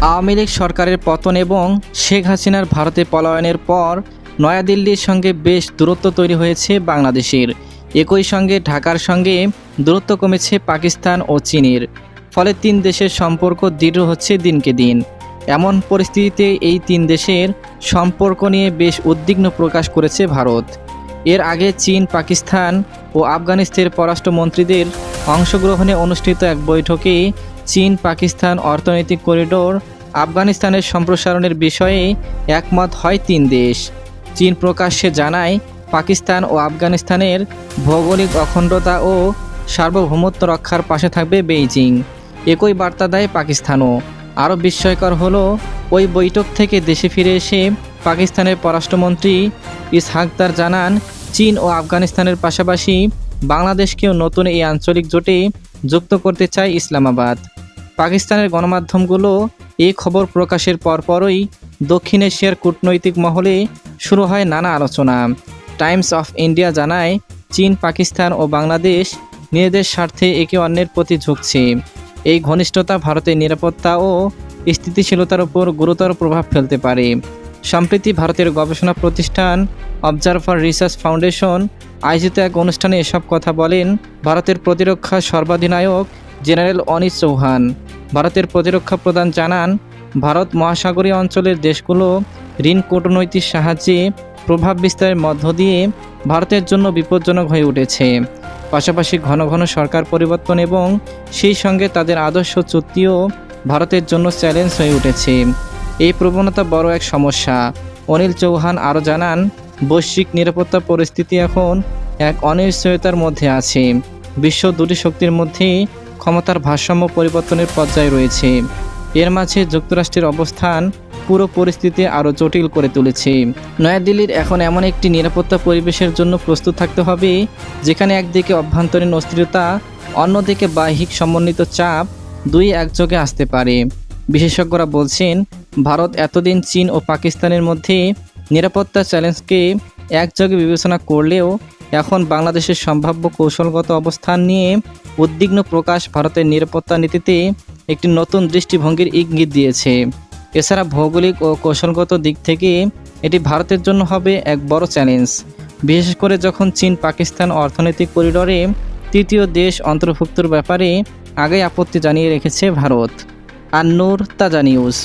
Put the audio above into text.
আওয়ামী লীগ সরকারের পতন এবং শেখ হাসিনার ভারতে পলায়নের পর নয়াদিল্লির সঙ্গে বেশ দূরত্ব তৈরি হয়েছে বাংলাদেশের। একই সঙ্গে ঢাকার সঙ্গে দূরত্ব কমেছে পাকিস্তান ও চীনের। ফলে তিন দেশের সম্পর্ক দৃঢ় হচ্ছে দিনকে দিন। এমন পরিস্থিতিতে এই তিন দেশের সম্পর্ক নিয়ে বেশ উদ্বিগ্ন প্রকাশ করেছে ভারত। এর আগে চীন, পাকিস্তান ও আফগানিস্তানের পররাষ্ট্রমন্ত্রীদের অংশগ্রহণে অনুষ্ঠিত এক বৈঠকে চীন, পাকিস্তান অর্থনৈতিক করিডোর আফগানিস্তানের সম্প্রসারণের বিষয়ে একমত হয় তিন দেশ। চীন প্রকাশ্যে জানায়, পাকিস্তান ও আফগানিস্তানের ভৌগোলিক অখণ্ডতা ও সার্বভৌমত্ব রক্ষার পাশে থাকবে বেইজিং। একই বার্তা দেয় পাকিস্তানও। আরও বিস্ময়কর হলো, ওই বৈঠক থেকে দেশে ফিরে এসে পাকিস্তানের পররাষ্ট্রমন্ত্রী ইসহাকদার জানান চীন ও আফগানিস্তানের পাশাপাশি বাংলাদেশকেও নতুন এই আঞ্চলিক জোটে যুক্ত করতে চায় ইসলামাবাদ। পাকিস্তানের গণমাধ্যমগুলো এই খবর প্রকাশের পরপরই দক্ষিণ এশিয়ার কূটনৈতিক মহলে শুরু হয় নানা আলোচনা। টাইমস অফ ইন্ডিয়া জানায়, চীন, পাকিস্তান ও বাংলাদেশ নিজেদের স্বার্থে একে অন্যের প্রতি ঝুঁকছে। এই ঘনিষ্ঠতা ভারতের নিরাপত্তা ও স্থিতিশীলতার উপর গুরুতর প্রভাব ফেলতে পারে। সম্প্রতি ভারতের গবেষণা প্রতিষ্ঠান অবজারভার রিসার্চ ফাউন্ডেশন আয়োজিত এক অনুষ্ঠানে এসব কথা বলেন ভারতের প্রতিরক্ষা সর্বাধিনায়ক জেনারেল অনিশ চৌহান। ভারতের প্রতিরক্ষা প্রধান জানান, ভারত মহাসাগরীয় অঞ্চলের দেশগুলো ঋণ কূটনৈতিক সাহায্যে প্রভাব বিস্তারের মধ্য দিয়ে ভারতের জন্য বিপজ্জনক হয়ে উঠেছে। পাশাপাশি ঘন ঘন সরকার পরিবর্তন এবং সেই সঙ্গে তাদের আদর্শ চুক্তিও ভারতের জন্য চ্যালেঞ্জ হয়ে উঠেছে। এই প্রবণতা বড় এক সমস্যা। অনিল চৌহান আরও জানান, বৈশ্বিক নিরাপত্তা পরিস্থিতি এখন এক অনিশ্চয়তার মধ্যে আছে। বিশ্ব দুটি শক্তির মধ্যে ক্ষমতার ভারসাম্য পরিবর্তনের পর্যায়ে রয়েছে। এর মাঝে যুক্তরাষ্ট্রের অবস্থান পুরো পরিস্থিতি আরও জটিল করে তুলেছে। নয়াদিল্লির এখন এমন একটি নিরাপত্তা পরিবেশের জন্য প্রস্তুত থাকতে হবে, যেখানে একদিকে অভ্যন্তরীণ অস্থিরতা, অন্যদিকে বাহ্যিক সমন্বিত চাপ দুই একযোগে আসতে পারে। বিশেষজ্ঞরা বলছেন ভারত এতদিন চীন ও পাকিস্তানের মধ্যে নিরাপত্তা চ্যালেঞ্জকে একযোগে বিবেচনা করলেও এখন বাংলাদেশের সম্ভাব্য কৌশলগত অবস্থান নিয়ে উদ্বিগ্ন প্রকাশ ভারতের নিরাপত্তা নীতিতে একটি নতুন দৃষ্টিভঙ্গির ইঙ্গিত দিয়েছে। এছাড়া ভৌগোলিক ও কৌশলগত দিক থেকে এটি ভারতের জন্য হবে এক বড় চ্যালেঞ্জ। বিশেষ করে যখন চীন পাকিস্তান অর্থনৈতিক করিডোরে তৃতীয় দেশ অন্তর্ভুক্তর ব্যাপারে আগেই আপত্তি জানিয়ে রেখেছে ভারত। আর নূর তাজা নিউজ।